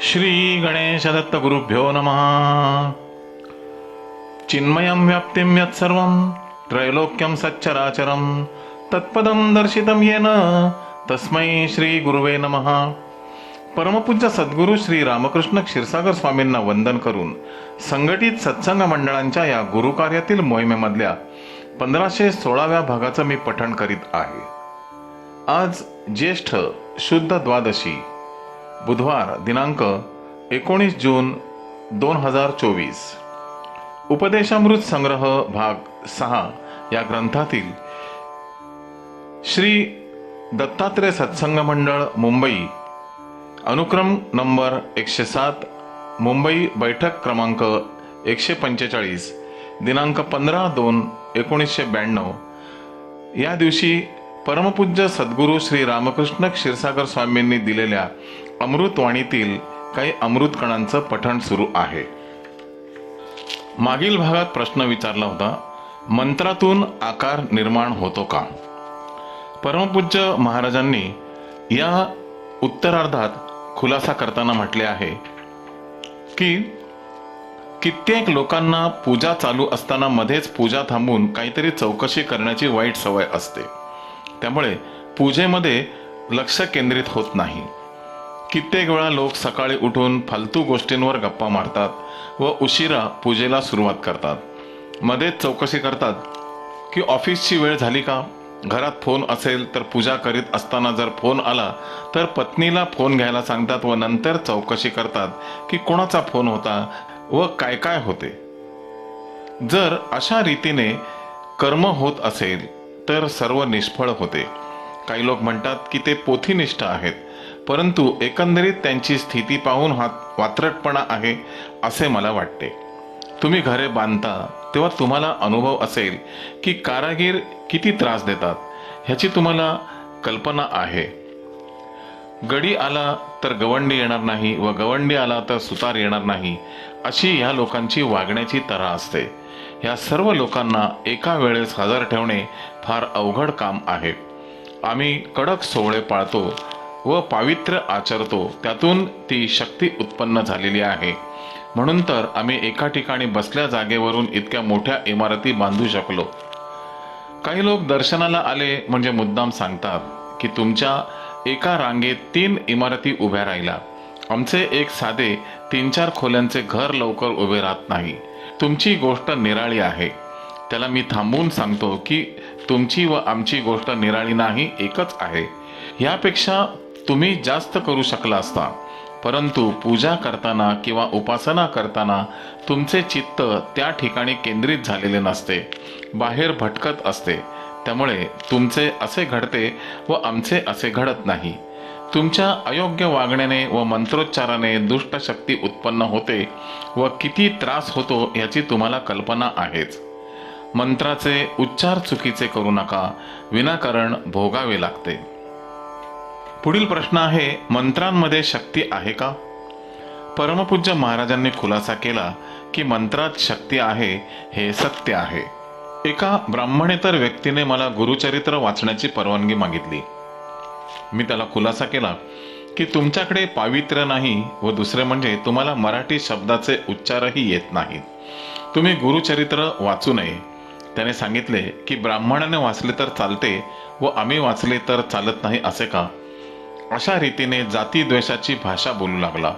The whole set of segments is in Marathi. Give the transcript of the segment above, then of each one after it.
श्री गणेश दत्त गुरुभ्यो नमः। चिन्मयं व्याप्तिं यत्सर्व त्रैलोक्यं सच्चराचरं तत्पदं दर्शितं येन तस्मै श्री गुरुवे नमः। परमपूज्य सद्गुरू श्री रामकृष्ण क्षीरसागर स्वामींना वंदन करून संघटित सत्संग मंडळांच्या या गुरुकार्यातील मोहिमेमधल्या पंधराशे सोळाव्या भागाचं मी पठण करीत आहे. आज ज्येष्ठ शुद्ध द्वादशी बुधवार दिनांक एकोणीस जून दोन हजार चोवीस. उपदेशामृत संग्रह भाग सहा या ग्रंथातील श्री दत्तात्रय सत्संग मंडळ मुंबई. अनुक्रम नंबर एकशे सात मुंबई बैठक क्रमांक एकशे पंचेचाळीस दिनांक पंधरा दोन एकोणीसशे ब्याण्णव. या दिवशी परमपूज्य सद्गुरू श्री रामकृष्ण क्षीरसागर स्वामींनी दिलेल्या अमृतवाणीतील काही अमृत कणांचं पठण सुरू आहे. मागील भागात प्रश्न विचारला होता मंत्रातून आकार निर्माण होतो का? परमपूज्य महाराजांनी या उत्तरार्धात खुलासा करताना म्हटले आहे की कित्येक लोकांना पूजा चालू असताना मध्येच पूजा थांबून काहीतरी चौकशी करण्याची वाईट सवय असते. त्यामुळे पूजेमध्ये लक्ष केंद्रित होत नाही. कित्येक वेळा लोक सकाळी उठून फालतू गोष्टींवर गप्पा मारतात व उशिरा पूजेला सुरुवात करतात. मध्येच चौकशी करतात की ऑफिसची वेळ झाली का? घरात फोन असेल तर पूजा करीत असताना जर फोन आला तर पत्नीला फोन घ्यायला सांगतात व नंतर चौकशी करतात की कोणाचा फोन होता व काय काय होते. जर अशा रीतीने कर्म होत असेल तर सर्व निष्फळ होते. काही लोक म्हणतात की ते पोथीनिष्ठ आहेत. परंतु एकंदरीत त्यांची स्थिती पाहून हा वात्रटपणा आहे असे मला वाटते. तुम्ही घरे बांधता तेव्हा तुम्हाला अनुभव असेल की कारागीर किती त्रास देतात ह्याची तुम्हाला कल्पना आहे. गडी आला तर गवंडी येणार नाही व गवंडी आला तर सुतार येणार नाही अशी ह्या लोकांची वागण्याची तऱ्हा असते. ह्या सर्व लोकांना एका वेळेस हजर ठेवणे फार अवघड काम आहे. आम्ही कडक सोहळे पाळतो व पावित्र्य आचरतो. त्यातून ती शक्ती उत्पन्न झालेली आहे. म्हणून तर आम्ही एका ठिकाणी बसल्या जागेवरून इतक्या मोठ्या इमारती बांधू शकलो. काही लोक दर्शनाला आले म्हणजे मुद्दाम सांगतात की तुमच्या एका रांगेत तीन इमारती उभ्या राहिल्या. आमचे एक साधे तीन चार खोल्यांचे घर लवकर उभे राहत नाही. तुमची गोष्ट निराळी आहे. त्याला मी थांबवून सांगतो की तुमची व आमची गोष्ट निराळी नाही एकच आहे. यापेक्षा तुम्ही जास्त करू शकला असता. परंतु पूजा करताना किंवा उपासना करताना तुमचे चित्त त्या ठिकाणी केंद्रित झालेले नसते. बाहेर भटकत असते. त्यामुळे तुमचे असे घडते व आमचे असे घडत नाही. तुमच्या अयोग्य वागण्याने व मंत्रोच्चाराने दुष्ट शक्ती उत्पन्न होते व किती त्रास होतो याची तुम्हाला कल्पना आहेच. मंत्राचे उच्चार चुकीचे करू नका. विनाकारण भोगावे लागते. पुढील प्रश्न आहे मंत्रांमध्ये शक्ती आहे का? परमपूज्य महाराजांनी खुलासा केला की मंत्रात शक्ती आहे हे सत्य आहे. एका ब्राह्मणेतर व्यक्तीने मला गुरुचरित्र वाचण्याची परवानगी मागितली. मी त्याला खुलासा केला की तुमच्याकडे पावित्र्य नाही व दुसरे म्हणजे तुम्हाला मराठी शब्दाचे उच्चारही येत नाहीत. तुम्ही गुरुचरित्र वाचू नये. त्याने सांगितले की ब्राह्मणाने वाचले तर चालते व आम्ही वाचले तर चालत नाही असे का? अशा रीतीने जातीद्वेषाची भाषा बोलू लागला.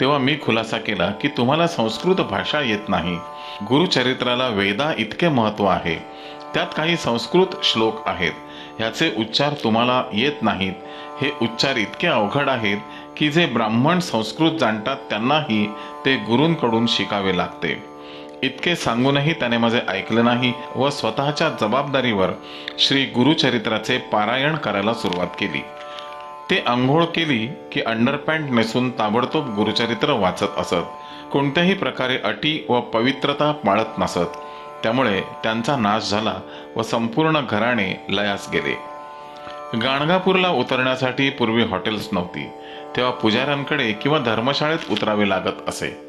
तेव्हा मी खुलासा केला की तुम्हाला संस्कृत भाषा येत नाही. गुरुचरित्राला वेदा इतके महत्त्व आहे. त्यात काही संस्कृत श्लोक आहेत. ह्याचे उच्चार तुम्हाला येत नाहीत. हे उच्चार इतके अवघड आहेत की जे ब्राह्मण संस्कृत जाणतात त्यांनाही ते गुरूंकडून शिकावे लागते. इतके सांगूनही त्याने माझे ऐकले नाही व स्वतःच्या जबाबदारीवर श्री गुरुचरित्राचे पारायण करायला सुरुवात केली. ते आंघोळ केली की अंडरपॅन्ट नेसून ताबडतोब गुरुचरित्र वाचत असत. कोणत्याही प्रकारे अटी व पवित्रता पाळत नसत. त्यामुळे त्यांचा नाश झाला व संपूर्ण घराणे लयास गेले. गाणगापूरला उतरण्यासाठी पूर्वी हॉटेल्स नव्हती. तेव्हा पुजाऱ्यांकडे किंवा धर्मशाळेत उतरावे लागत असे.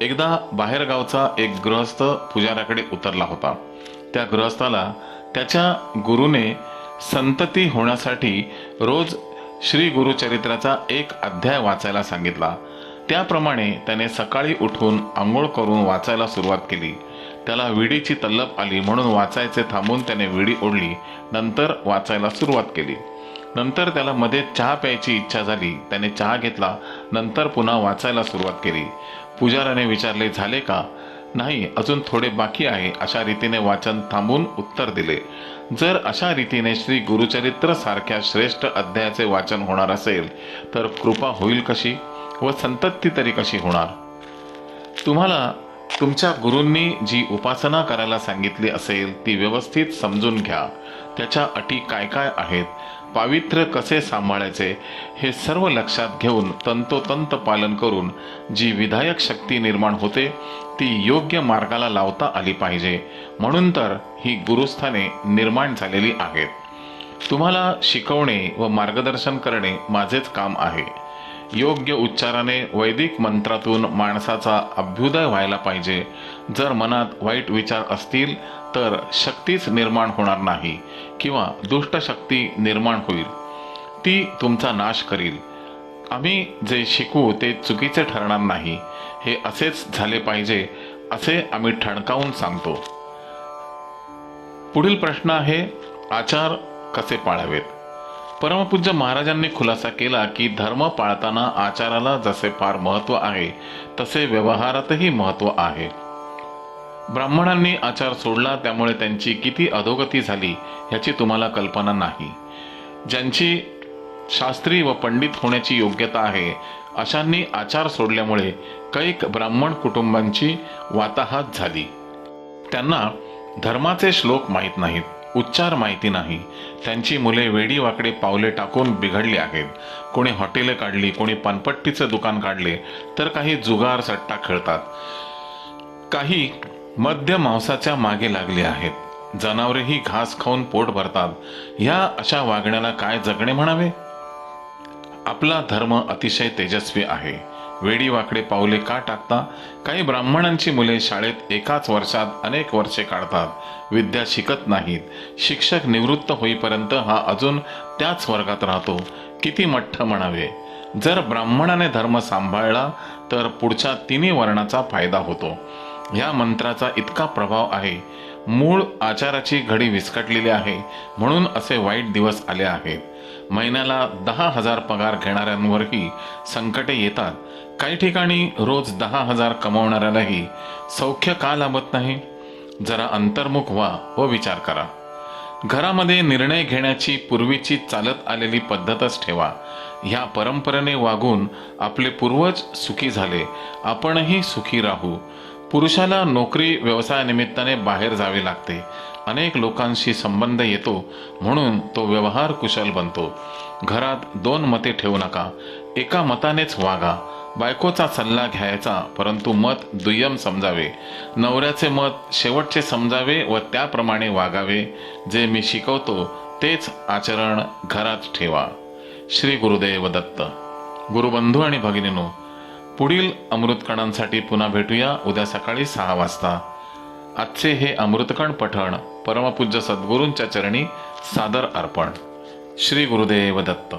एकदा बाहेरगावचा एक गृहस्थ पुजाऱ्याकडे उतरला होता. त्या गृहस्थाला त्याच्या गुरुने संतती होण्यासाठी रोज श्री गुरुचरित्राचा एक अध्याय वाचायला सांगितला. त्याप्रमाणे त्याने सकाळी उठून आंघोळ करून वाचायला सुरुवात केली. त्याला विडीची तल्लप आली म्हणून वाचायचे थांबून त्याने विडी ओढली नंतर वाचायला सुरुवात केली. नंतर त्याला मध्ये चहा प्यायची इच्छा झाली. त्याने चहा घेतला नंतर पुन्हा वाचायला सुरुवात केली. पुजाराने विचारले झाले का? नाही अजून थोडे बाकी आहे. अशा रीतीने वाचन थांबून उत्तर दिले. जर अशा रीतीने श्री गुरुचरित्र सारख्या श्रेष्ठ अध्यायाचे वाचन होणार असेल तर कृपा होईल कशी? व संतती तरी कशी होणार? तुम्हाला तुमच्या गुरूंनी जी उपासना करायला सांगितली असेल ती व्यवस्थित समजून घ्या. त्याच्या अटी काय काय आहेत? पावित्र्य कसे सांभाळायचे हे सर्व लक्षात घेऊन तंतोतंत पालन करून जी विधायक शक्ती निर्माण होते ती योग्य मार्गाला लावता आली पाहिजे. म्हणून तर ही गुरुस्थाने निर्माण झालेली आहेत. तुम्हाला शिकवणे व मार्गदर्शन करणे माझेच काम आहे. योग्य उच्चाराने वैदिक मंत्रातून माणसाचा अभ्युदय व्हायला पाहिजे. जर मनात वाईट विचार असतील तर शक्तीच निर्माण होणार नाही किंवा दुष्ट शक्ती निर्माण होईल. ती तुमचा नाश करील. आम्ही जे शिकू ते चुकीचे ठरणार नाही. हे असेच झाले पाहिजे असे आम्ही ठणकावून सांगतो. पुढील प्रश्न आहे आचार कसे पाळावेत? परमपूज्य महाराजांनी खुलासा केला की धर्म पाळताना आचाराला जसे फार महत्त्व आहे तसे व्यवहारातही महत्त्व आहे. ब्राह्मणांनी आचार सोडला त्यामुळे त्यांची किती अधोगती झाली याची तुम्हाला कल्पना नाही. ज्यांची शास्त्री व पंडित होण्याची योग्यता आहे अशांनी आचार सोडल्यामुळे कैक ब्राह्मण कुटुंबांची वाताहात झाली. त्यांना धर्माचे श्लोक माहीत नाहीत. उच्चार माहिती नाही. त्यांची मुले वेडी वाकडे पावले टाकून बिघडली आहेत. कोणी हॉटेले काढली कोणी पानपट्टीचं दुकान काढले तर काही जुगार सट्टा खेळतात. काही मध्य मांसाच्या मागे लागले आहेत. जनावरेही घास खाऊन पोट भरतात. ह्या अशा वागण्याला काय जगणे म्हणावे? आपला धर्म अतिशय तेजस्वी आहे. वेडी वाकडे पावले का टाकता? काही ब्राह्मणांची मुले शाळेत एकाच वर्षात अनेक वर्षे काढतात. विद्या शिकत नाहीत. शिक्षक निवृत्त होईपर्यंत हा अजून त्याच वर्गात राहतो. किती मठ्ठ म्हणावे. जर ब्राह्मणाने धर्म सांभाळला तर पुढच्या तिन्ही वर्णाचा फायदा होतो. ह्या मंत्राचा इतका प्रभाव आहे. मूळ आचाराची घडी विस्कटलेली आहे म्हणून असे वाईट दिवस आले आहेत. महिन्याला दहा हजार पगार घेणाऱ्यांवरही संकटे येतात. काही ठिकाणी रोज दहा हजार कमावणाऱ्यालाही सौख्य का लाभत नाही? जरा अंतर्मुख व्हा व विचार करा. घरामध्ये निर्णय घेण्याची पूर्वीची चालत आलेली पद्धतच ठेवा. ह्या परंपरेने वागून आपले पूर्वज सुखी झाले. आपणही सुखी राहू. पुरुषाला नोकरी व्यवसायानिमित्ताने बाहेर जावे लागते. अनेक लोकांशी संबंध येतो म्हणून तो व्यवहार कुशल बनतो. घरात दोन मते ठेवू नका. एका मतानेच वागा. बायकोचा सल्ला घ्यायचा परंतु मत दुय्यम समजावे. नवऱ्याचे मत शेवटचे समजावे व त्याप्रमाणे वागावे. जे मी शिकवतो तेच आचरण घरात ठेवा. श्री गुरुदेव दत्त. गुरुबंधू आणि भगिनीनो पुढील अमृतकणांसाठी पुन्हा भेटूया उद्या सकाळी सहा वाजता. आजचे हे अमृतकण पठण परमपूज्य सद्गुरूंच्या चरणी सादर अर्पण. श्री गुरुदेव दत्त.